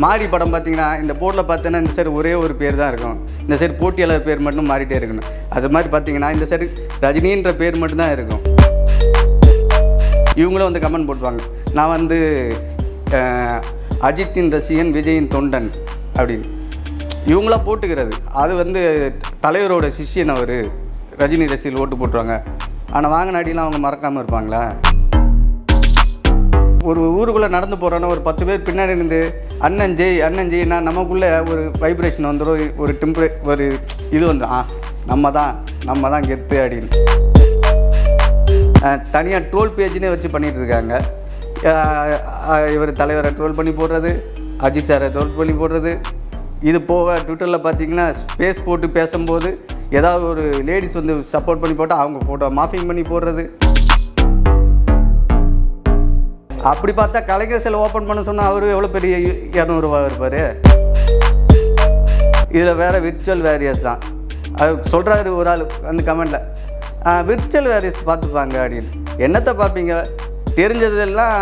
மாறி படம் பார்த்தீங்கன்னா இந்த போர்டில் பார்த்தோன்னா இந்த சைடு ஒரே ஒரு பேர் தான் இருக்கும். இந்த சைடு போட்டியாளர் பேர் மட்டும் மாறிட்டே இருக்கணும். அது மாதிரி பார்த்தீங்கன்னா இந்த சைடு ரஜினின்ற பேர் மட்டும் தான் இருக்கும். இவங்களும் வந்து கமெண்ட் போட்டுவாங்க. நான் வந்து அஜித்தின் ரசிகன் விஜயின் தொண்டன் அப்படின்னு. இவங்களா போட்டுக்கிறது. அது வந்து தலைவரோட சிஷ்யன் அவர். ரஜினி ரசிகர்கள் ஓட்டு போட்டுருவாங்க. ஆனால் வாங்கின அடியெலாம் அவங்க மறக்காமல் இருப்பாங்களா? ஒரு ஊருக்குள்ளே நடந்து போகிறோன்னா ஒரு பத்து பேர் பின்னாடி இருந்து அண்ணன் ஜெய் அண்ணன் நமக்குள்ளே ஒரு வைப்ரேஷன் வந்துடும் ஒரு டெம்பரே ஒரு இது வந்து ஆ நம்ம தான் நம்ம தான் கெத்து அப்படின்னு தனியாக ட்ரோல் பேஜ்னே வச்சு பண்ணிகிட்டு இருக்காங்க. இவர் தலைவரை ட்ரோல் பண்ணி போடுறது அஜித் சாரை ட்ரோல் பண்ணி போடுறது. இது போக ட்விட்டரில் பார்த்தீங்கன்னா ஸ்பேஸ் போட்டு பேசும்போது ஏதாவது ஒரு லேடிஸ் வந்து சப்போர்ட் பண்ணி போட்டால் அவங்க ஃபோட்டோ மாஃபிங் பண்ணி போடுறது. அப்படி பார்த்தா கலைஞர் சில ஓப்பன் பண்ண சொன்னால் அவரு எவ்வளோ பெரிய இரநூறுவா இருப்பார்? இதில் வேறு விர்ச்சுவல் வேரியர்ஸ் தான். அது சொல்கிறாரு ஒரு ஆள் அந்த கமெண்டில் விர்ச்சுவல் வேரியர்ஸ் பார்த்துப்பாங்க அப்படின்னு. என்னத்தை பார்ப்பீங்க? தெரிஞ்சதெல்லாம்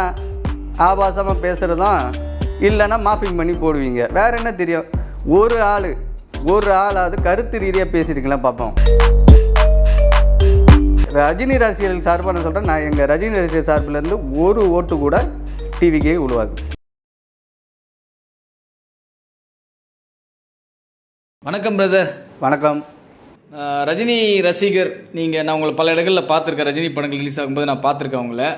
ஆபாசமாக பேசுகிறதும் இல்லைன்னா மாஃபிங் பண்ணி போடுவீங்க. வேறு என்ன தெரியும்? ஒரு ஆள் ஒரு ஆளாவது கருத்து ரீதியாக பேசியிருக்கலாம் பார்ப்போம். ரஜினி ரசிகர்கள் சார்பாக நான் சொல்கிறேன் நான் எங்கள் ரஜினி ரசிகர் சார்பிலேருந்து ஒரு ஓட்டு கூட டிவிக்கே உழுவாது வணக்கம் பிரதர் வணக்கம். ரஜினி ரசிகர் நீங்கள் நான் உங்களை பல இடங்களில் பார்த்துருக்கேன். ரஜினி படங்கள் ரிலீஸ் ஆகும்போது நான் பார்த்துருக்கேன் உங்களை.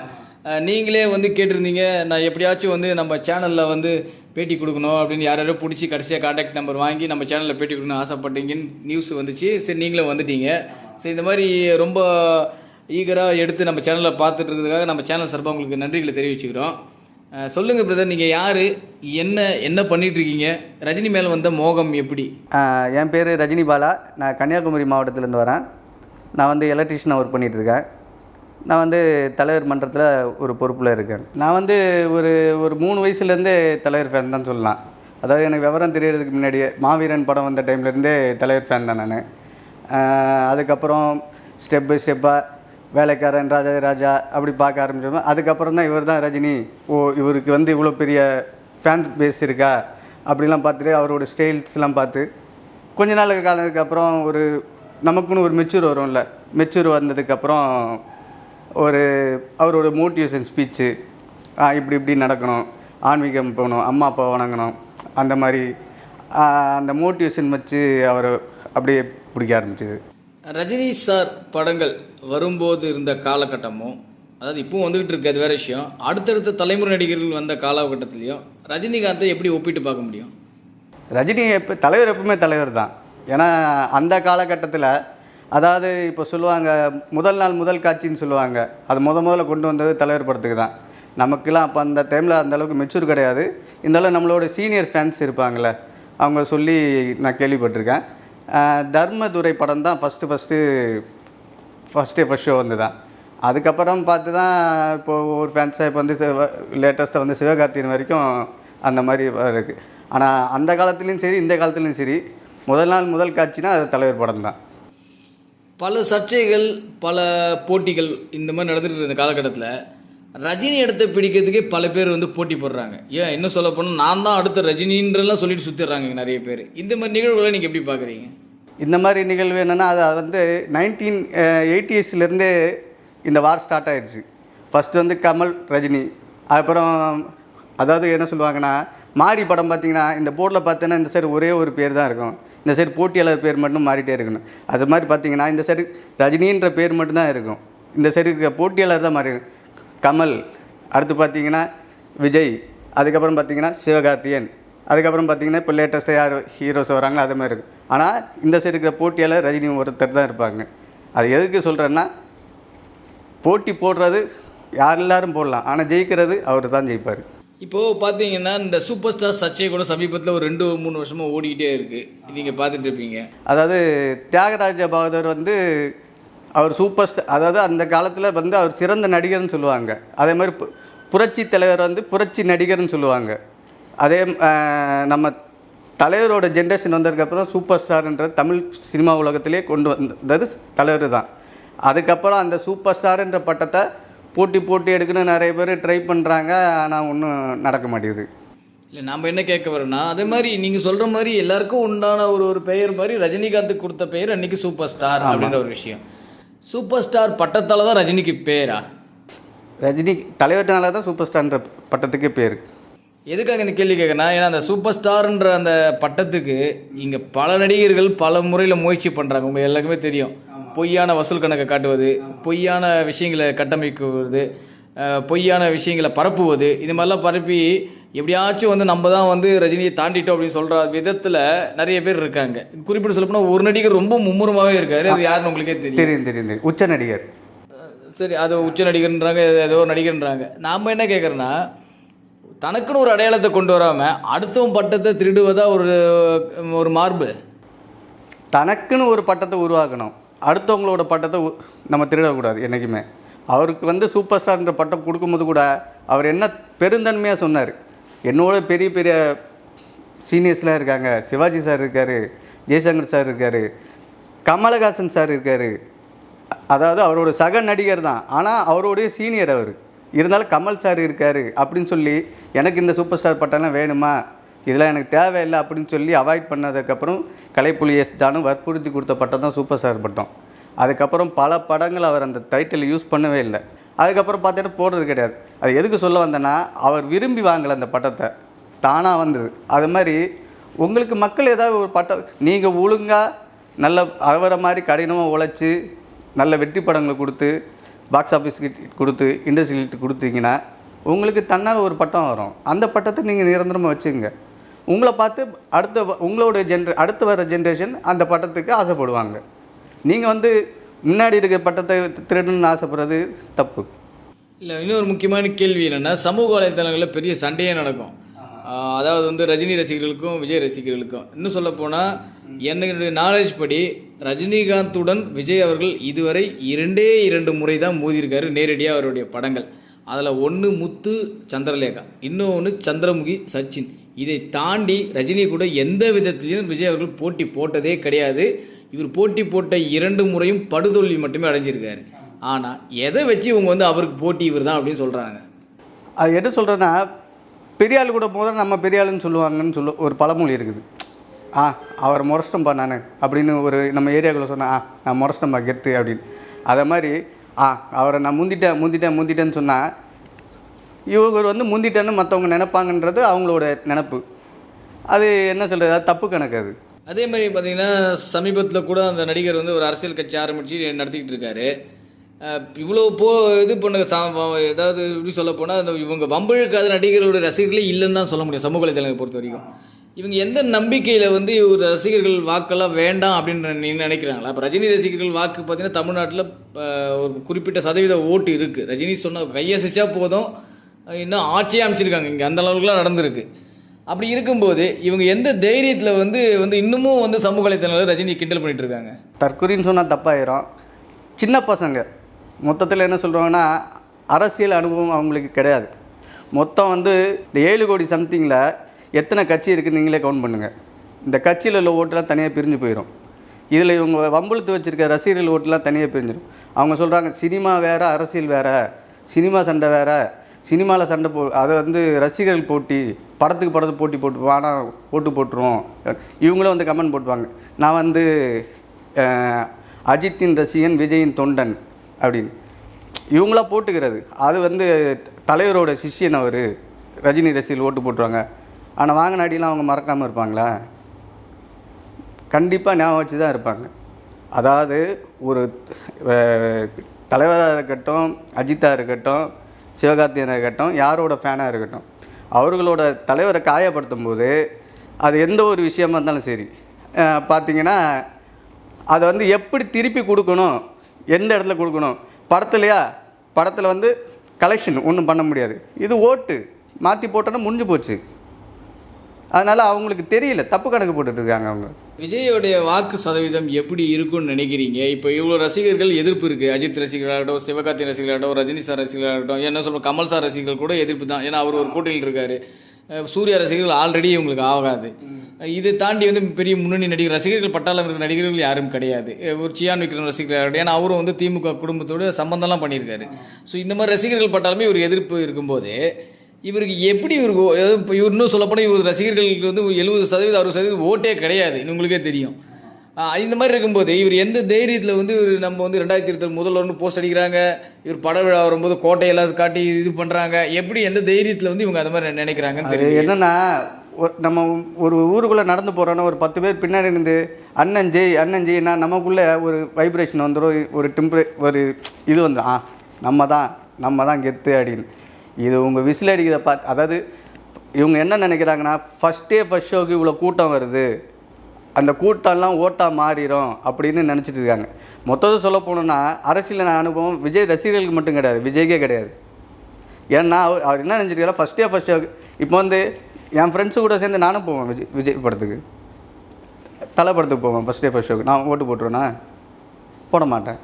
நீங்களே வந்து கேட்டிருந்தீங்க நான் எப்படியாச்சும் வந்து நம்ம சேனலில் வந்து பேட்டி கொடுக்கணும் அப்படின்னு யாரோ பிடிச்சி கடைசியாக காண்டாக்ட் நம்பர் வாங்கி நம்ம சேனலில் பேட்டி கொடுக்கணும்னு ஆசைப்பட்டீங்கன்னு நியூஸ் வந்துச்சு. சரி நீங்களும் வந்துட்டீங்க. சரி இந்த மாதிரி ரொம்ப ஈகராக எடுத்து நம்ம சேனலில் பார்த்துட்டு இருக்கிறதுக்காக நம்ம சேனல் சார்பாக உங்களுக்கு நன்றிகளை தெரிவிச்சுக்கிறோம். சொல்லுங்கள் பிரதர் நீங்கள் யார்? என்ன என்ன பண்ணிகிட்ருக்கீங்க ரஜினி மேலே வந்த மோகம் எப்படி? என் பேர் ரஜினி பாலா. நான் கன்னியாகுமரி மாவட்டத்திலேருந்து வரேன். நான் வந்து எலக்ட்ரிஷியனாக ஒர்க் பண்ணிகிட்ருக்கேன் நான் வந்து தலைவர் மன்றத்தில் ஒரு பொறுப்பில் இருக்கேன். நான் வந்து ஒரு ஒரு மூணு வயசுலேருந்தே தலைவர் ஃபேன் தான் சொல்லலாம். அதாவது எனக்கு விவரம் தெரியறதுக்கு முன்னாடியே மாவீரன் படம் வந்த டைம்லேருந்தே தலைவர் ஃபேன் தான் நான். அதுக்கப்புறம் ஸ்டெப் பை ஸ்டெப்பாக வேலைக்காரன் ராஜா ராஜா அப்படி பார்க்க ஆரம்பிச்சோம். அதுக்கப்புறம் தான் இவர் தான் ரஜினி. ஓ இவருக்கு வந்து இவ்வளோ பெரிய ஃபேன் பேஸ் இருக்கா? அப்படிலாம் பார்த்துட்டு அவரோட ஸ்டைல்ஸ்லாம் பார்த்து கொஞ்ச நாள் காலத்துக்கு அப்புறம் ஒரு நமக்குன்னு ஒரு மெச்சூர் வரும்ல. மெச்சூர் வந்ததுக்கப்புறம் ஒரு அவரோட மோட்டிவேஷன் ஸ்பீச்சு இப்படி இப்படி நடக்கணும். ஆன்மீகம் போகணும். அம்மா அப்பா வணங்கணும். அந்த மாதிரி அந்த மோட்டிவேஷன் வச்சு அவர் அப்படியே பிடிக்க ஆரம்பிச்சது. ரஜினி சார் படங்கள் வரும்போது இருந்த காலகட்டமும் அதாவது இப்பவும் வந்துகிட்டு இருக்கு அது வேற விஷயம். அடுத்தடுத்த தலைமுறை நடிகர்கள் வந்த காலகட்டத்திலையும் ரஜினிகாந்தை எப்படி ஒப்பிட்டு பார்க்க முடியும்? ரஜினி எப்போ தலைவர் எப்பவுமே தலைவர் தான். ஏன்னா அந்த காலகட்டத்தில் அதாவது இப்போ சொல்லுவாங்க முதல் நாள் முதல் காட்சின்னு சொல்லுவாங்க. அது முத முதல்ல கொண்டு வந்தது தலைவர் படத்துக்கு தான். நமக்கெல்லாம் அப்போ அந்த டைமில் அந்தளவுக்கு மெச்சூர் கிடையாது. இருந்தாலும் நம்மளோட சீனியர் ஃபேன்ஸ் இருப்பாங்கள்ல அவங்க சொல்லி நான் கேள்விப்பட்டிருக்கேன். தர்மதுரை படம் தான் first first first first show வந்து தான். அதுக்கப்புறம் பார்த்து தான் இப்போது ஒரு ஃபேன்ஸாக இப்போ வந்து லேட்டஸ்ட்டாக வந்து சிவகார்த்திகேயன் வரைக்கும் அந்த மாதிரி இருக்குது ஆனால் அந்த காலத்துலேயும் சரி இந்த காலத்துலேயும் சரி. முதல் நாள் முதல் காட்சினா அது தலைவர் படம் தான். பல சர்ச்சைகள் பல போட்டிகள் இந்த மாதிரி நடந்துகிட்டு இருந்த காலகட்டத்தில் ரஜினி இடத்த பிடிக்கிறதுக்கே பல பேர் வந்து போட்டி போடுறாங்க. ஏன் இன்னும் சொல்ல போனால் நான் தான் அடுத்த ரஜினின்றலாம் சொல்லிட்டு சுற்றிடுறாங்க நிறைய பேர். இந்த மாதிரி நிகழ்வுகளை நீங்கள் எப்படி பார்க்குறீங்க? இந்த மாதிரி நிகழ்வு என்னென்னா அது வந்து நைன்டீன் எயிட்டிஸ்லேருந்தே இந்த வார் ஸ்டார்ட் ஆயிடுச்சு ஃபஸ்ட்டு வந்து கமல் ரஜினி. அப்புறம் அதாவது என்ன சொல்லுவாங்கன்னா மாரி படம் பார்த்தீங்கன்னா இந்த போர்டில் பார்த்தோன்னா இந்த சைடு ஒரே ஒரு பேர் தான் இருக்கும். இந்த சைடு போட்டியாளர் பேர் மட்டும் மாறிட்டே இருக்கணும். அது மாதிரி பார்த்தீங்கன்னா இந்த சைடு ரஜினின்ற பேர் மட்டும்தான் இருக்கும். இந்த சைடு போட்டியாளர் தான் மாறி இருக்கும். கமல் அடுத்து பார்த்தீங்கன்னா விஜய் அதுக்கப்புறம் பார்த்தீங்கன்னா சிவகார்த்தியன் அதுக்கப்புறம் பார்த்தீங்கன்னா இப்போ லேட்டஸ்ட்டாக யார் ஹீரோஸ் வராங்களோ அது மாதிரி இருக்கும். ஆனால் இந்த சைடு இருக்கிற போட்டியாளர் ரஜினி ஒருத்தர் தான் இருப்பாங்க. அது எதுக்கு சொல்கிறேன்னா போட்டி போடுறது யார் எல்லாரும் போடலாம். ஆனால் ஜெயிக்கிறது அவர் தான் ஜெயிப்பார். இப்போது பார்த்தீங்கன்னா இந்த சூப்பர் ஸ்டார் சர்ச்சை கூட சமீபத்தில் ஒரு ரெண்டு மூணு வருஷமாக ஓடிக்கிட்டே இருக்குது நீங்கள் பார்த்துட்டு இருப்பீங்க. அதாவது தியாகராஜ பகதூர் வந்து அவர் சூப்பர் ஸ்டார் அதாவது அந்த காலத்தில் வந்து அவர் சிறந்த நடிகர்னு சொல்லுவாங்க. அதே மாதிரி பு- புரட்சி தலைவர் வந்து புரட்சி நடிகர்னு சொல்லுவாங்க. அதே நம்ம தலைவரோட ஜென்ரேஷன் வந்ததுக்கப்புறம் சூப்பர் ஸ்டார்ன்ற தமிழ் சினிமா உலகத்திலே கொண்டு வந்தது தலைவர் தான் அதுக்கப்புறம் அந்த சூப்பர் ஸ்டார்ன்ற பட்டத்தை போட்டி போட்டி எடுக்கணும்னு நிறைய பேர் ட்ரை பண்ணுறாங்க ஆனால் ஒன்றும் நடக்க மாட்டேங்குது. இல்லை நம்ம என்ன கேட்க வரோம்னா அதே மாதிரி நீங்கள் சொல்கிற மாதிரி எல்லாருக்கும் உண்டான ஒரு ஒரு பெயர் மாதிரி ரஜினிகாந்துக்கு கொடுத்த பெயர் அன்னைக்கு சூப்பர் ஸ்டார் அப்படின்ற ஒரு விஷயம். சூப்பர் ஸ்டார் பட்டத்தால தான் ரஜினிக்கு பேரா? ரஜினி தலைவர்னால தான் சூப்பர் ஸ்டார்ன்ற பட்டத்துக்கே பேர். எதுக்காக இந்த கேள்வி கேட்குறேன்னா ஏன்னா அந்த சூப்பர் ஸ்டார்ன்ற அந்த பட்டத்துக்கு இங்கே பல நடிகர்கள் பல முறையில் முயற்சி பண்ணுறாங்க உங்கள் எல்லாருக்குமே தெரியும். பொய்யான வசூல் கணக்கை காட்டுவது பொய்யான விஷயங்களை கட்டமைக்குவது பொய்யான விஷயங்களை பரப்புவது இது மாதிரிலாம் பரப்பி எப்படியாச்சும் வந்து நம்ம தான் வந்து ரஜினியை தாண்டிட்டோம் அப்படின்னு சொல்கிற விதத்தில் நிறைய பேர் இருக்காங்க. குறிப்பிட்டு சொல்லப்போனால் ஒரு நடிகர் ரொம்ப மும்முரமாகவே இருக்காரு. அது யாருன்னு உங்களுக்கே தெரியும். தெரியும் தெரியும் தெரியும். உச்ச நடிகர். சரி அது உச்ச நடிகர்ன்றாங்க ஏதோ ஒரு நடிகர்ன்றாங்க. நாம் என்ன கேட்குறோன்னா தனக்குன்னு ஒரு அடையாளத்தை கொண்டு வராமல் அடுத்தவன் பட்டத்தை திருடுவதா ஒரு ஒரு மார்பு. தனக்குன்னு ஒரு பட்டத்தை உருவாக்கணும். அடுத்தவங்களோட பட்டத்தை நம்ம திருடக்கூடாது என்றைக்குமே அவருக்கு வந்து சூப்பர் ஸ்டார்ன்ற பட்டம் கொடுக்கும்போது கூட அவர் என்ன பெருந்தன்மையாக சொன்னார். என்னோட பெரிய பெரிய சீனியர்ஸ்லாம் இருக்காங்க. சிவாஜி சார் இருக்கார் ஜெய்சங்கர் சார் இருக்கார் கமலஹாசன் சார் இருக்கார். அதாவது அவரோட சக நடிகர் தான். ஆனால் அவருடைய சீனியர் அவர். இருந்தாலும் கமல் சார் இருக்கார் அப்படின்னு சொல்லி எனக்கு இந்த சூப்பர் ஸ்டார் பட்டம்லாம் வேணுமா? இதெல்லாம் எனக்கு தேவையில்லை அப்படின்னு சொல்லி அவாய்ட் பண்ணதுக்கப்புறம் கலைப்புலி எஸ் தானும் வற்புறுத்தி கொடுத்த பட்டம் தான் சூப்பர் ஸ்டார் பட்டம். அதுக்கப்புறம் பல படங்கள் அவர் அந்த டைட்டில் யூஸ் பண்ணவே இல்லை. அதுக்கப்புறம் பார்த்தீங்கன்னா போடுறது கிடையாது. அது எதுக்கு சொல்ல வந்தேன்னா அவர் விரும்பி வாங்கலை அந்த பட்டத்தை. தானாக வந்தது. அது மாதிரி உங்களுக்கு மக்கள் ஏதாவது ஒரு பட்டம் நீங்கள் ஒழுங்காக நல்ல அவரை மாதிரி கடினமாக உழைச்சி நல்ல வெற்றி படங்களை கொடுத்து பாக்ஸ் ஆஃபீஸ்க்கு கொடுத்து இண்டஸ்ட்ரியல்ட்டு கொடுத்தீங்கன்னா உங்களுக்கு தன்னால் ஒரு பட்டம் வரும். அந்த பட்டத்தை நீங்கள் நிரந்தரமாக வச்சுங்க உங்களை பார்த்து அடுத்த உங்களோட ஜென்ர அடுத்து வர ஜென்ரேஷன் அந்த பட்டத்துக்கு ஆசைப்படுவாங்க. நீங்கள் வந்து முன்னாடி இருக்க பட்டத்தை திருடணும்னு ஆசைப்படுறது தப்பு. இல்லை இன்னொரு முக்கியமான கேள்வி என்னென்னா சமூக வலைத்தளங்களில் பெரிய சண்டையே நடக்கும். அதாவது வந்து ரஜினி ரசிகர்களுக்கும் விஜய் ரசிகர்களுக்கும். இன்னும் சொல்ல போனால் என்னுடைய நாலேஜ் படி ரஜினிகாந்துடன் விஜய் அவர்கள் இதுவரை இரண்டே இரண்டு முறை தான் மோதியிருக்காரு நேரடியாக அவருடைய படங்கள். அதில் ஒன்று முத்து சந்திரலேகா இன்னொன்று சந்திரமுகி சச்சின். இதை தாண்டி ரஜினி கூட எந்த விதத்திலையும் விஜய் அவர்கள் போட்டி போட்டதே கிடையாது. இவர் போட்டி போட்ட இரண்டு முறையும் படுதோல்வி மட்டுமே அடைஞ்சிருக்காரு. ஆனால் எதை வச்சு இவங்க வந்து அவருக்கு போட்டி இவர் தான் அப்படின்னு சொல்கிறாங்க அது என்ன சொல்கிறேன்னா பெரியாள் கூட போதும் நம்ம பெரியாளுன்னு சொல்லுவாங்கன்னு சொல்ல ஒரு பழமொழி இருக்குது. ஆ அவர் முரஷ்டம்பா நான் அப்படின்னு ஒரு நம்ம ஏரியாக்குள்ளே சொன்னேன் ஆ நான் முரஷ்டம்பா கெத்து அப்படின்னு. அதை மாதிரி ஆ அவரை நான் முந்திட்டேன் முந்திட்டேன் முந்திட்டேன்னு சொன்னால் இவங்க வந்து முந்திட்டேன்னு மற்றவங்க நினைப்பாங்கன்றது அவங்களோட நினப்பு. அது என்ன சொல்கிறது அது தப்பு கணக்கு அது. அதே மாதிரி பார்த்தீங்கன்னா சமீபத்தில் கூட அந்த நடிகர் வந்து ஒரு அரசியல் கட்சி ஆரம்பித்து நடத்திக்கிட்டு இருக்காரு. இவ்வளோ போ இது பண்ணுங்க சா ஏதாவது இப்படி சொல்ல போனால் அந்த இவங்க வம்பிழுக்காத நடிகர்களோட ரசிகர்களே இல்லைன்னு தான் சொல்ல முடியும் சமூக வலைதளங்களை பொறுத்த வரைக்கும். இவங்க எந்த நம்பிக்கையில் வந்து ஒரு ரசிகர்கள் வாக்கெல்லாம் வேண்டாம் அப்படின்னு நீ நினைக்கிறாங்களா? இப்போ ரஜினி ரசிகர்கள் வாக்கு பார்த்தீங்கன்னா தமிழ்நாட்டில் ஒரு குறிப்பிட்ட சதவீத ஓட்டு இருக்குது ரஜினி சொன்ன கையசிச்சா போதும் இன்னும் ஆட்சியாக அமைச்சிருக்காங்க இங்கே. அந்த அளவுக்குலாம் நடந்திருக்கு. அப்படி இருக்கும்போது இவங்க எந்த தைரியத்தில் வந்து வந்து இன்னமும் வந்து சமூக வலைத்தளங்களில் ரஜினி கிண்டல் பண்ணிட்டு இருக்காங்க? தற்கொலைன்னு சொன்னால் தப்பாயிரும். சின்ன பசங்க. மொத்தத்தில் என்ன சொல்கிறாங்கன்னா அரசியல் அனுபவம் அவங்களுக்கு கிடையாது. மொத்தம் வந்து இந்த ஏழு கோடி சம்திங்கில் எத்தனை கட்சி இருக்குன்னு நீங்களே கவுண்ட் பண்ணுங்கள் இந்த கட்சியில் உள்ள ஓட்டெலாம் தனியாக பிரிஞ்சு போயிடும் இதில் இவங்க வம்புழுத்து வச்சுருக்க ரசிகர்கள் ஓட்டுலாம் தனியாக பிரிஞ்சிடும் அவங்க சொல்கிறாங்க சினிமா வேறு அரசியல் வேறு. சினிமா சண்டை வேறு. சினிமாவில் சண்டை போ அதை வந்து ரசிகர்கள் போட்டி படத்துக்கு படத்துக்கு போட்டி போட்டு ஆனால் போட்டு போட்டுருவோம். இவங்களும் வந்து கமெண்ட் போட்டுவாங்க. நான் வந்து அஜித்தின் ரசிகன் விஜயின் தொண்டன் அப்படின்னு. இவங்களா போட்டுக்கிறது. அது வந்து தலைவரோட சிஷ்யன் அவர். ரஜினி ரசிகர் ஓட்டு போட்டுருவாங்க. ஆனால் வாங்கின அடியெல்லாம் அவங்க மறக்காமல் இருப்பாங்களா? கண்டிப்பாக ஞாபகம் வச்சு தான் இருப்பாங்க. அதாவது ஒரு தலைவராக இருக்கட்டும் அஜித்தாக இருக்கட்டும் சிவகார்த்தியனாக இருக்கட்டும் யாரோட ஃபேனாக இருக்கட்டும் அவர்களோட தலைவரை காயப்படுத்தும் போது அது எந்த ஒரு விஷயமா இருந்தாலும் சரி பார்த்தீங்கன்னா அதை வந்து எப்படி திருப்பி கொடுக்கணும் எந்த இடத்துல கொடுக்கணும் படத்துலையா? படத்தில் வந்து கலெக்ஷன் ஒன்றும் பண்ண முடியாது. இது ஓட்டு. மாற்றி போட்டோன்னா முடிஞ்சு போச்சு. அதனால் அவங்களுக்கு தெரியல தப்பு கணக்கு போட்டுட்டு இருக்காங்க அவங்க. விஜயோடைய வாக்கு சதவீதம் எப்படி இருக்கும்னு நினைக்கிறீங்க? இப்போ இவ்வளோ ரசிகர்கள் எதிர்ப்பு இருக்குது அஜித் ரசிகர்களாகட்டும் சிவகார்த்தி ரசிகர்களாகட்டும் ரஜினி சார் ரசிகர்களாகட்டும் என்ன சொல்ற கமல் சார் ரசிகர்கள் கூட எதிர்ப்பு தான். ஏன்னா அவர் ஒரு கூட்டணியில் இருக்காரு. சூர்யா ரசிகர்கள் ஆல்ரெடி இவங்களுக்கு ஆகாது. இதை தாண்டி வந்து பெரிய முன்னணி நடிகர் ரசிகர்கள் பட்டாளம் இருக்கிற நடிகர்கள் யாரும் கிடையாது. ஒரு சியான் விக்ரம் ரசிகர்கள் ஏன்னா அவரும் வந்து திமுக குடும்பத்தோட சம்பந்தம்லாம் பண்ணியிருக்காரு. ஸோ இந்த மாதிரி ரசிகர்கள் பட்டாலுமே ஒரு எதிர்ப்பு இருக்கும்போது இவருக்கு எப்படி இவருக்கு இப்போ இவர் இன்னும் சொல்லப்போனால் இவர் ரசிகர்களுக்கு வந்து எழுபது சதவீதம் அறுபது சதவீதம் ஓட்டே கிடையாது உங்களுக்கே தெரியும். இந்த மாதிரி இருக்கும்போது இவர் எந்த தைரியத்தில் வந்து இவர் நம்ம வந்து ரெண்டாயிரத்தி இருபத்தி முதல்ல போஸ்ட் அடிக்கிறாங்க இவர் பட விழா வரும்போது கோட்டையெல்லாம் காட்டி இது பண்ணுறாங்க எப்படி எந்த தைரியத்தில் வந்து இவங்க அந்த மாதிரி நினைக்கிறாங்கன்னு தெரியும் என்னன்னா நம்ம ஒரு ஊருக்குள்ளே நடந்து போகிறோன்னா ஒரு பத்து பேர் பின்னாடி இருந்து அண்ணன் ஜெய் அண்ணன் ஜெய்னா நமக்குள்ளே ஒரு வைப்ரேஷன் வந்துடும் ஒரு டெம்பரே ஒரு இது வந்துடும் ஆ நம்ம தான் நம்ம தான் கெத்து அப்படின்னு. இது உங்கள் விசில் அடிக்கிறத பார்த்து அதாவது இவங்க என்ன நினைக்கிறாங்கன்னா ஃபஸ்ட்டே ஃபஸ்ட் ஷோக்கு இவ்வளோ கூட்டம் வருது. அந்த கூட்டம்லாம் ஓட்டாக மாறிடும் அப்படின்னு நினச்சிட்டு இருக்காங்க. மொத்தத்தை சொல்ல போனோம்னா அரசியல் அனுபவம் விஜய் ரசிகர்களுக்கு மட்டும் கிடையாது. விஜய்க்கே கிடையாது. ஏன்னா அவர் அவர் என்ன நினச்சிருக்காரு ஃபஸ்ட் டே ஃபஸ்ட் இப்போ வந்து என் ஃப்ரெண்ட்ஸு கூட சேர்ந்து நானும் போவேன் விஜய் விஜய் படத்துக்கு. தலை படத்துக்கு போவேன் ஃபஸ்ட் டே ஃபஸ்ட் ஷோக்கு நான் ஓட்டு போட்டுருவேனா? போட மாட்டேன்.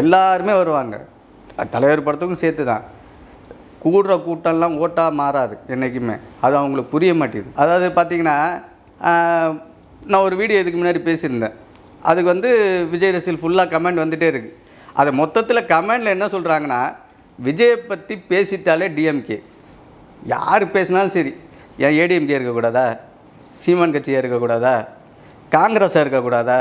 எல்லாருமே வருவாங்க. தலைவர் படத்துக்கும் சேர்த்து தான் கூடுற கூட்டம்லாம் ஓட்டாக மாறாது என்றைக்குமே அது அவங்களுக்கு புரிய மாட்டேங்குது. அதாவது பார்த்திங்கன்னா நான் ஒரு வீடியோ இதுக்கு முன்னாடி பேசியிருந்தேன். அதுக்கு வந்து விஜய் ரசில் ஃபுல்லாக கமெண்ட் வந்துகிட்டே இருக்குது அது மொத்தத்தில் கமெண்டில் என்ன சொல்கிறாங்கன்னா விஜயை பற்றி பேசிட்டாலே டிஎம்கே யார் பேசினாலும் சரி ஏன் ஏடிஎம்கே இருக்கக்கூடாதா? சீமான் கட்சியாக இருக்கக்கூடாதா? காங்கிரஸாக இருக்கக்கூடாதா?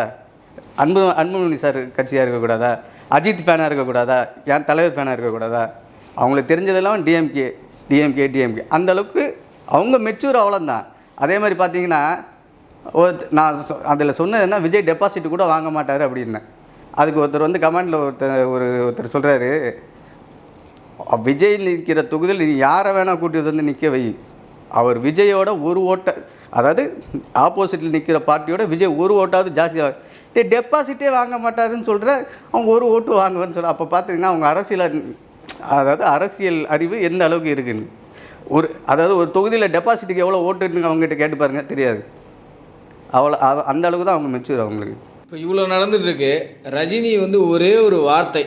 அன்பு அன்புமணி சார் கட்சியாக இருக்கக்கூடாதா? அஜித் ஃபேனாக இருக்கக்கூடாதா? என் தலைவர் ஃபேனாக இருக்கக்கூடாதா? அவங்களுக்கு தெரிஞ்சதெல்லாம் டிஎம்கே டிஎம்கே டிஎம்கே அந்தளவுக்கு அவங்க மெச்சூர் அவ்வளோந்தான் அதே மாதிரி பார்த்தீங்கன்னா ஒரு நான் அதில் சொன்னது என்ன விஜய் டெபாசிட் கூட வாங்க மாட்டார் அப்படின்னேன் அதுக்கு ஒருத்தர் வந்து கமெண்டில் ஒருத்தர் ஒரு ஒருத்தர் சொல்கிறாரு விஜய் நிற்கிற தொகுதியில் நீ யாரை வேணால் கூட்டி வந்து நிற்க வை. அவர் விஜயோட ஒரு ஓட்ட அதாவது ஆப்போசிட்டில் நிற்கிற பார்ட்டியோட விஜய் ஒரு ஓட்டாவது ஜாஸ்தியாக டே டெபாசிட்டே வாங்க மாட்டாருன்னு சொல்கிற அவங்க ஒரு ஓட்டு வாங்குவேன்னு சொல்ல அப்போ பார்த்தீங்கன்னா அவங்க அரசியல் அதாவது அரசியல் அறிவு எந்த அளவுக்கு இருக்குன்னு. ஒரு அதாவது ஒரு தொகுதியில் டெபாசிட்டுக்கு எவ்வளோ ஓட்டுன்னு அவங்ககிட்ட கேட்டு பாருங்க தெரியாது. அவ்வளோ அவ- அந்த அளவுக்கு தான் அவங்க மெச்சூர் அவங்களுக்கு. இப்போ இவ்வளோ நடந்துட்டு இருக்கு ரஜினி வந்து ஒரே ஒரு வார்த்தை.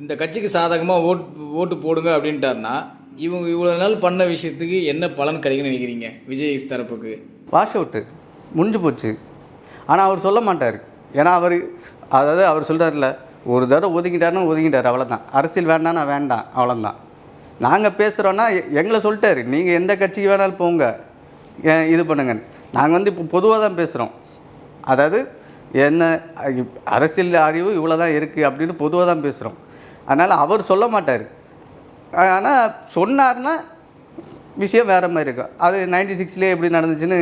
இந்த கட்சிக்கு சாதகமாக ஓட் ஓட்டு போடுங்க அப்படின்ட்டாருன்னா இவங்க இவ்வளோ நாள் பண்ண விஷயத்துக்கு என்ன பலன் கிடைக்குன்னு நினைக்கிறீங்க விஜய் தரப்புக்கு? வாஷ் அவுட்டு முடிஞ்சு போச்சு. ஆனால் அவர் சொல்ல மாட்டார். ஏன்னா அவர் அதாவது அவர் சொல்கிறார்ல ஒரு தடவை ஒதுக்கிட்டாருன்னா ஒதுக்கிட்டார் அவ்வளோதான் அரசியல் வேண்டாம்னா வேண்டாம் அவ்வளோதான் நாங்கள் பேசுகிறோன்னா எங்களை சொல்லிட்டாரு. நீங்கள் எந்த கட்சிக்கு வேணாலும் போங்க. ஏன் இது பண்ணுங்க நாங்கள் வந்து இப்போ பொதுவாக தான் பேசுகிறோம் அதாவது என்ன அரசியல் அறிவு இவ்வளோ தான் இருக்குது அப்படின்னு பொதுவாக தான் பேசுகிறோம் அதனால் அவர் சொல்ல மாட்டார். ஆனால் சொன்னார்னா விஷயம் வேறு மாதிரி இருக்கும். அது நைன்டி சிக்ஸ்லேயே எப்படி நடந்துச்சுன்னு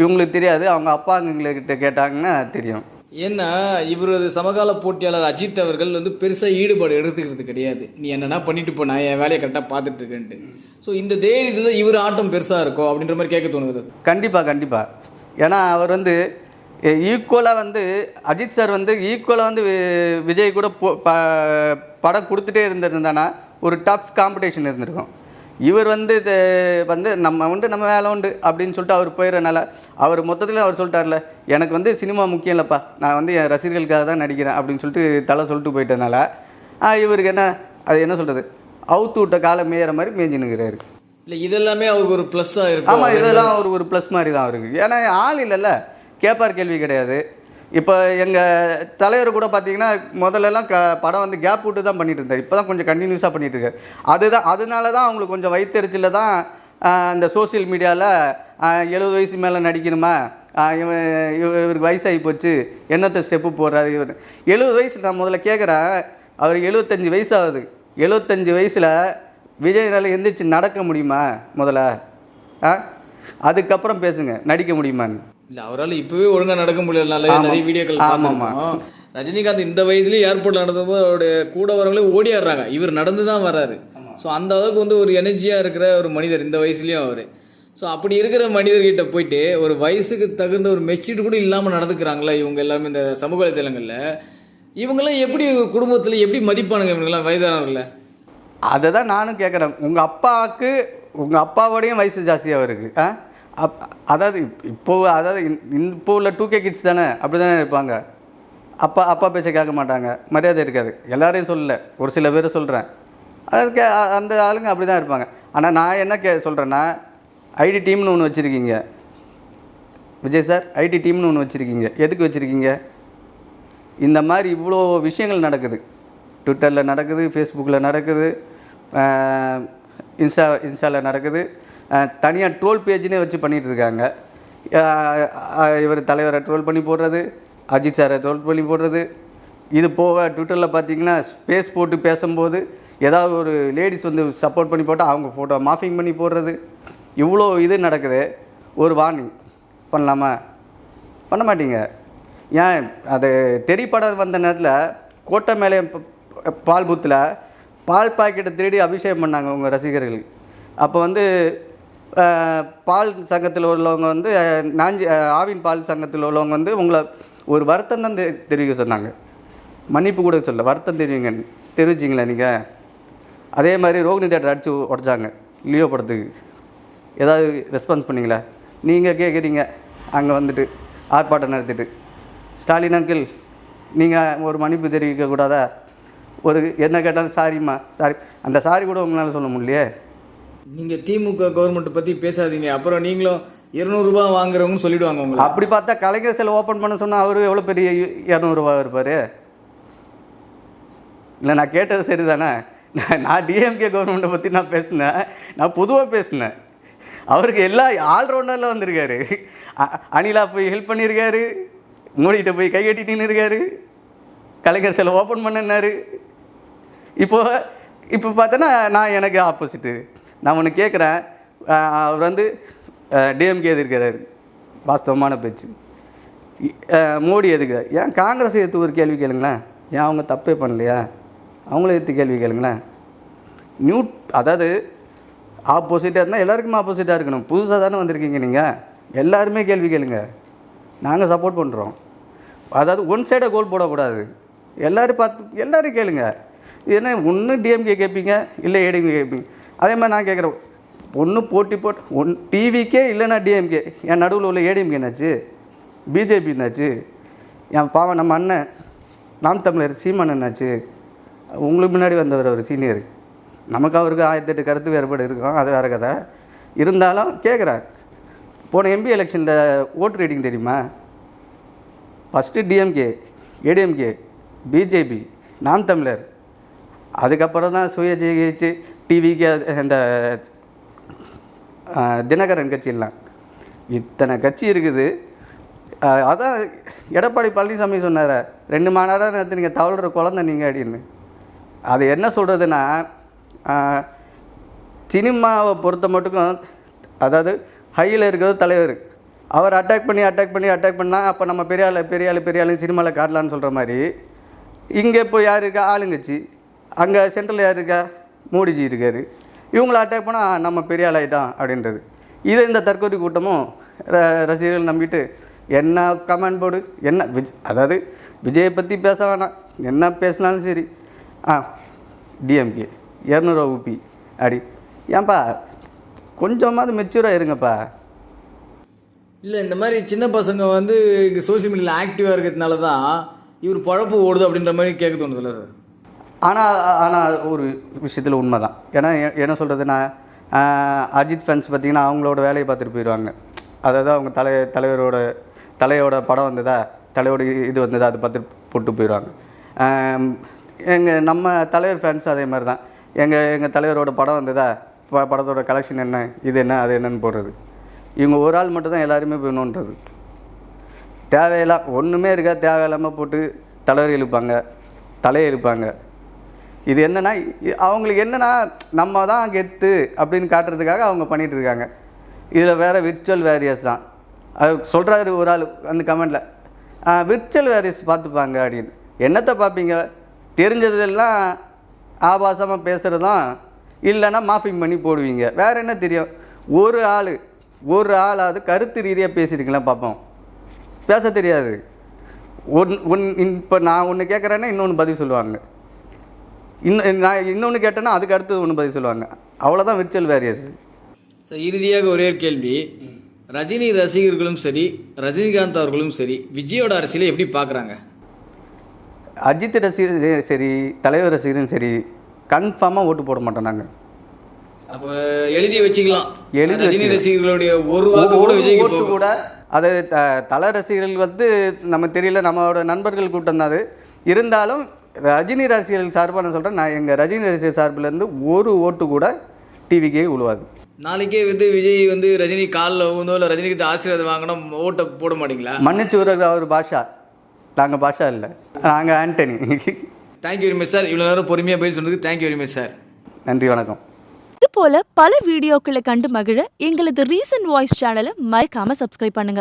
இவங்களுக்கு தெரியாது. அவங்க அப்பாங்கக்கிட்ட கேட்டாங்கன்னா தெரியும். ஏன்னா இவரது சமகால போட்டியாளர் அஜித் அவர்கள் வந்து பெருசாக ஈடுபாடு எடுத்துக்கிறது கிடையாது. நீ என்னென்னா பண்ணிட்டு போ நான் என் வேலையை கரெக்டாக பார்த்துட்டு இருக்கேன்ட்டு ஸோ இந்த தைரியத்தில் இவர் ஆட்டம் பெருசாக இருக்கும் அப்படின்ற மாதிரி கேட்க தோணுது கண்டிப்பாக கண்டிப்பாக ஏன்னா அவர் வந்து ஈக்குவலாக வந்து அஜித் சார் வந்து ஈக்குவலாக வந்து வி- விஜய் கூட போ- ப- படம் கொடுத்துட்டே இருந்திருந்தானா ஒரு டஃப் காம்படிஷன் இருந்திருக்கும். இவர் வந்து இது வந்து நம்ம உண்டு நம்ம வேலை உண்டு அப்படின்னு சொல்லிட்டு அவர் போயிடறனால அவர் மொத்தத்தில் அவர் சொல்லிட்டார்ல எனக்கு வந்து சினிமா முக்கியம் இல்லைப்பா நான் வந்து என் ரசிகர்களுக்காக தான் நடிக்கிறேன் அப்படின்னு சொல்லிட்டு தலை சொல்லிட்டு போயிட்டனால இவருக்கு என்ன அது என்ன சொல்கிறது அவுத்து விட்ட காலம் மேயிற மாதிரி மேய்ஞ்சினுங்கிறாரு இல்லை இதெல்லாமே அவருக்கு ஒரு ப்ளஸ்ஸாக இருக்கும். ஆமாம் இதெல்லாம் ஒரு ஒரு ப்ளஸ் மாதிரி தான் அவருக்கு. ஏன்னா ஆள் இல்லைல்ல கேட்பார் கேள்வி கிடையாது. இப்போ எங்கள் தலைவர் கூட பார்த்தீங்கன்னா முதல்லலாம் க படம் வந்து கேப் விட்டு தான் பண்ணிட்டு இருந்தார். இப்போ தான் கொஞ்சம் கண்டினியூஸாக பண்ணிட்டு இருக்காரு. அதுதான் அதனால தான் அவங்களுக்கு கொஞ்சம் வயிற்றுச்சில் தான் அந்த இந்த சோஷியல் மீடியாவில் எழுபது வயசு மேலே நடிக்கணுமா? இவன் இவருக்கு வயசாகி போச்சு. என்னத்த ஸ்டெப்பு போடுறாரு இவர்? எழுபது வயசு நான் முதல்ல கேட்குறேன் அவர் எழுபத்தஞ்சி வயசு ஆகுது. எழுபத்தஞ்சி வயசில் விஜயனால் எந்திரிச்சு நடக்க முடியுமா முதல்ல? ஆ? அதுக்கப்புறம் பேசுங்க. நடிக்க முடியுமான்னு. இல்லை அவரால் இப்போவே ஒழுங்காக நடக்க முடியலனால நிறைய வீடியோக்கள் ஆமாம், ரஜினிகாந்த் இந்த வயதுலேயே ஏர்போர்ட்டில் நடந்தபோது அவருடைய கூட வரவங்களே ஓடியாடுறாங்க. இவர் நடந்து தான் வர்றாரு. ஸோ அந்த அளவுக்கு வந்து ஒரு எனர்ஜியாக இருக்கிற ஒரு மனிதர் இந்த வயசுலேயும் அவர். ஸோ அப்படி இருக்கிற மனிதர்கிட்ட போயிட்டு ஒரு வயசுக்கு தகுந்த ஒரு மெச்சூரிட்டி கூட இல்லாமல் நடந்துக்கிறாங்களா இவங்க எல்லாமே இந்த சமூக வலைதளங்களில் இவங்கெல்லாம் எப்படி குடும்பத்தில் எப்படி மதிப்பானுங்க இவங்கெல்லாம் வயதானவர்களை அதை தான் நானும் கேட்குறேன் உங்கள் அப்பாவுக்கு உங்கள் அப்பாவோடையும் வயசு ஜாஸ்தியாக இருக்கு ஆ? அப் அதாவது இப்போது இப்போ அதாவது இப்போ உள்ள டூ கே கிட்ஸ் தானே அப்படி தானே இருப்பாங்க. அப்பா அப்பா பேச்சை கேட்க மாட்டாங்க. மரியாதை இருக்காது. எல்லாரையும் சொல்லலை. ஒரு சில பேர் சொல்கிறேன் அதற்கு அந்த ஆளுங்க அப்படி தான் இருப்பாங்க. ஆனால் நான் என்ன கே சொல்கிறேன்னா ஐடி டீம்னு ஒன்று வச்சுருக்கீங்க. விஜய் சார் ஐடி டீம்னு ஒன்று வச்சுருக்கீங்க. எதுக்கு வச்சுருக்கீங்க? இந்த மாதிரி இவ்வளோ விஷயங்கள் நடக்குது. ட்விட்டரில் நடக்குது ஃபேஸ்புக்கில் நடக்குது இன்ஸ்டா இன்ஸ்டாவில் நடக்குது. தனியாக ட்ரோல் பேஜ்னே வச்சு பண்ணிகிட்டு இருக்காங்க இவர் தலைவரை ட்ரோல் பண்ணி போடுறது அஜித் சாரை ட்ரோல் பண்ணி போடுறது. இது போக ட்விட்டரில் பார்த்தீங்கன்னா ஸ்பேஸ் போட்டு பேசும்போது ஏதாவது ஒரு லேடிஸ் வந்து சப்போர்ட் பண்ணி போட்டால் அவங்க ஃபோட்டோ மாஃபிங் பண்ணி போடுறது. இவ்வளோ இது நடக்குது. ஒரு வார்னிங் பண்ணலாமா? பண்ண மாட்டீங்க. ஏன்? அது தெரியப்படம் வந்த நேரத்தில் கோட்டை மேலே பால் பூத்தில் பால் பாக்கெட்டை திருடி அபிஷேகம் பண்ணாங்க உங்கள் ரசிகர்கள். அப்போ வந்து பால் சங்கத்தில் உள்ளவங்க வந்து நாஞ்சி ஆவின் பால் சங்கத்தில் உள்ளவங்க வந்து உங்களை ஒரு வருத்தம் தான் தெ- தெரிவிக்க சொன்னாங்க. மன்னிப்பு கூட சொல்ல வருத்தம் தெரிவிங்க. தெரிவிச்சிங்களா நீங்கள் அதே மாதிரி ரோகிணி தேட்டர் அடித்து உடச்சாங்க. லியோ படத்துக்கு ஏதாவது ரெஸ்பான்ஸ் பண்ணீங்களா? நீங்கள் கேட்குறீங்க அங்கே வந்துட்டு ஆர்ப்பாட்டம் நடத்திட்டு. ஸ்டாலின் அங்கிள் நீங்கள் ஒரு மன்னிப்பு தெரிவிக்கக்கூடாதா ஒரு என்ன கேட்டாலும் சாரிம்மா. சாரி. அந்த சாரி கூட உங்களால் சொல்ல முடியலையே. நீங்க திமுக கவர்மெண்ட் பத்தி பேசாதீங்க. அப்புறம் நீங்களும் இருநூறுபா வாங்குறவங்க சொல்லிடுவாங்க உங்களுக்கு அப்படி பார்த்தா கலைஞர் செல் ஓப்பன் பண்ண சொன்னால் அவர் எவ்வளோ பெரிய இரநூறுவா இருப்பார்? இல்லை நான் கேட்டது சரிதானே? நான் நான் டிஎம்கே கவர்மெண்ட்டை பற்றி நான் பேசினேன். நான் பொதுவாக பேசினேன். அவருக்கு எல்லா ஆல்ரவுண்டரில் வந்திருக்காரு. அ- அனிலா போய் ஹெல்ப் பண்ணியிருக்காரு மோடிகிட்ட போய் கை கட்டிட்டு இருக்காரு கலைஞர் செல்ல ஓப்பன் பண்ணனாரு இப்போ இப்போ பார்த்தோன்னா நான் எனக்கு ஆப்போசிட்டு நான் ஒன்று கேட்குறேன் அவர் வந்து டிஎம்கே எதிர்க்கிறார் வாஸ்தவமான பேச்சு. மோடி எதுக்கு? ஏன் காங்கிரஸ் எடுத்து ஒரு கேள்வி கேளுங்களேன். ஏன் அவங்க தப்பே பண்ணலையா? அவங்கள எடுத்து கேள்வி கேளுங்களேன். நியூ அதாவது ஆப்போசிட்டாக இருந்தால் எல்லாருக்குமே ஆப்போசிட்டாக இருக்கணும். புதுசாக தானே வந்திருக்கீங்க நீங்கள் எல்லாருமே கேள்வி கேளுங்க. நாங்கள் சப்போர்ட் பண்ணுறோம் அதாவது ஒன் சைடாக கோல் போடக்கூடாது. எல்லோரும் பார்த்து எல்லோரும் கேளுங்க. ஏன்னா ஒன்று டிஎம்கே கேட்பீங்க இல்லை ஏடிஎம்கே கேட்பீங்க அதே மாதிரி நான் கேட்குறேன் ஒன்று போட்டி போட்டு ஒன் டிவிக்கே இல்லைன்னா டிஎம்கே என் நடுவில் உள்ள ஏடிஎம்கே என்னாச்சு? பிஜேபி என்னாச்சு? என் பாவம் நம்ம அண்ணன் நாம் தமிழர் சீமான் என்னாச்சு? உங்களுக்கு முன்னாடி வந்தவர் ஒரு சீனியர் நமக்கு அவருக்கு ஆயிரத்தி எட்டு கருத்து வேறுபாடு இருக்கும் அது வேறு கதை. இருந்தாலும் கேட்குறேன் போன எம்பி எலெக்ஷனில் ஓட்டு ரேட்டிங் தெரியுமா? ஃபஸ்ட்டு டிஎம்கே ஏடிஎம்கே பிஜேபி நாம் தமிழர். அதுக்கப்புறம் தான் சுய ஜெயிச்சு டிவிக்கு இந்த தினகரன் கட்சியெல்லாம். இத்தனை கட்சி இருக்குது. அதான் எடப்பாடி பழனிசாமி சொன்னார் ரெண்டு மாநாடாக நேற்று நீங்கள் தவழ்கிற குழந்தை நீங்கள் அப்படின்னு. அது என்ன சொல்கிறதுன்னா சினிமாவை பொறுத்த மட்டுக்கும் அதாவது ஹையில் இருக்கிறது தலைவர். அவர் அட்டாக் பண்ணி அட்டாக் பண்ணி அட்டாக் பண்ணால் அப்போ நம்ம பெரிய ஆள் பெரிய ஆள் பெரிய ஆளு சினிமாவில் காட்டலான்னு சொல்கிற மாதிரி இங்கே இப்போ யார் இருக்கா? ஆளுங்கட்சி. அங்கே சென்ட்ரல் யார் இருக்கா? மோடிஜி இருக்கார். இவங்கள அட்டாக் பண்ணால் நம்ம பெரிய ஆளாயிட்டான் அப்படின்றது. இது இந்த தற்கொலை கூட்டமும் ர- ரசிகர்கள் நம்பிட்டு என்ன கமெண்ட் போடு என்ன விஜ் அதாவது விஜயை பற்றி பேச வேணாம். என்ன பேசினாலும் சரி. ஆ டிஎம்கே இரநூறுவா உபி அப்படி ஏன்பா கொஞ்சமாவது மெச்சூராக இருங்கப்பா. இல்லை இந்த மாதிரி சின்ன பசங்க வந்து சோசியல் மீடியாவில் ஆக்டிவாக இருக்கிறதுனால தான் இவர் பழப்பு ஓடுது அப்படின்ற மாதிரி கேட்க தோணுதுல்ல சார் ஆனால் ஆனால் ஒரு விஷயத்தில் உண்மை தான் ஏன்னா எ- என்ன சொல்கிறதுனா அஜித் ஃபேன்ஸ் பார்த்திங்கன்னா அவங்களோட வேலையை பார்த்துட்டு போயிடுவாங்க அதாவது அவங்க தலை தலைவரோட தலையோட படம் வந்ததா தலையோட இது வந்ததா அதை பார்த்துட்டு போட்டு போயிடுவாங்க எங்கள் நம்ம தலைவர் ஃபேன்ஸ் அதே மாதிரி தான் எங்கள் எங்கள் தலைவரோட படம் வந்ததா ப படத்தோட கலெக்ஷன் என்ன இது என்ன அது என்னன்னு போடுறது. இவங்க ஒரு ஆள் மட்டும் தான் எல்லாருமே போயணுன்றது தேவையில்லாம் ஒன்றுமே இருக்கா தேவையில்லாமல் போட்டு தலைவர் இழுப்பாங்க தலையை இழுப்பாங்க. இது என்னென்னா அவங்களுக்கு என்னன்னா நம்ம தான் கெத்து அப்படின்னு காட்டுறதுக்காக அவங்க பண்ணிகிட்ருக்காங்க இருக்காங்க. இதில் வேறு விர்ச்சுவல் வேரியர்ஸ் தான். அது சொல்கிறாரு ஒரு ஆள் அந்த கமெண்டில் விர்ச்சுவல் வேரியஸ் பார்த்துப்பாங்க அப்படின்னு. என்னத்தை பார்ப்பீங்க? தெரிஞ்சதெல்லாம் ஆபாசமாக பேசுகிறதும் இல்லைன்னா மாஃபிங் பண்ணி போடுவீங்க. வேறு என்ன தெரியும்? ஒரு ஆள் ஒரு ஆளாவது கருத்து ரீதியாக பேசியிருக்கலாம் பார்ப்போம். பேச தெரியாது. ஒன் ஒன் இப்போ நான் ஒன்று கேட்குறேன்னா இன்னொன்று பதில் சொல்லுவாங்க. இன்னும் நான் இன்னொன்று கேட்டேன்னா அதுக்கு அடுத்தது ஒன்று பதில் சொல்லுவாங்க. அவ்வளோதான் விர்ச்சுவல் வேரியஸ் சார் இறுதியாக ஒரே ஒரு கேள்வி. ரஜினி ரசிகர்களும் சரி ரஜினிகாந்த் அவர்களும் சரி விஜயோட அரசியலை எப்படி பார்க்குறாங்க? அஜித் ரசிகர் சரி தலைவர் ரசிகரும் சரி கன்ஃபார்மாக ஓட்டு போட மாட்டோம் நாங்கள் அப்போ எழுதி வச்சுக்கலாம். எழுதி ரஜினி. ரசிகர்களுடைய ஒரு ஓட்டு. கூட அது தல ரசிகர்கள் வந்து நம்ம தெரியல நம்மளோட நண்பர்கள் கூட்டம் தான் அது. இருந்தாலும் ரஜினி ரசிகர்கள் சார்பாக நான் சொல்கிறேன் நான் எங்கள் ரஜினி ரசிகர் சார்பிலேருந்து ஒரு ஓட்டு கூட டிவிக்கே உழுவாது. நாளைக்கே வந்து விஜய் வந்து ரஜினி காலில் ஊந்தோ இல்லை ரஜினிகிட்ட ஆசீர்வாதம் வாங்கணும் ஓட்டை போட மாட்டீங்களா? மன்னிச்சு அவர் பாஷா. நாங்கள் பாஷா இல்லை. நாங்கள் Antony. Thank you very much sir இவ்வளோ நேரம் பொறுமையாக பதில் சொன்னதுக்கு தேங்க்யூ வெரி மச் சார் நன்றி வணக்கம். இது போல பல வீடியோக்களை கண்டு மகிழ எங்களது ரீசன்ட் வாய்ஸ் சேனலை மறக்காம சப்ஸ்கிரைப் பண்ணுங்க.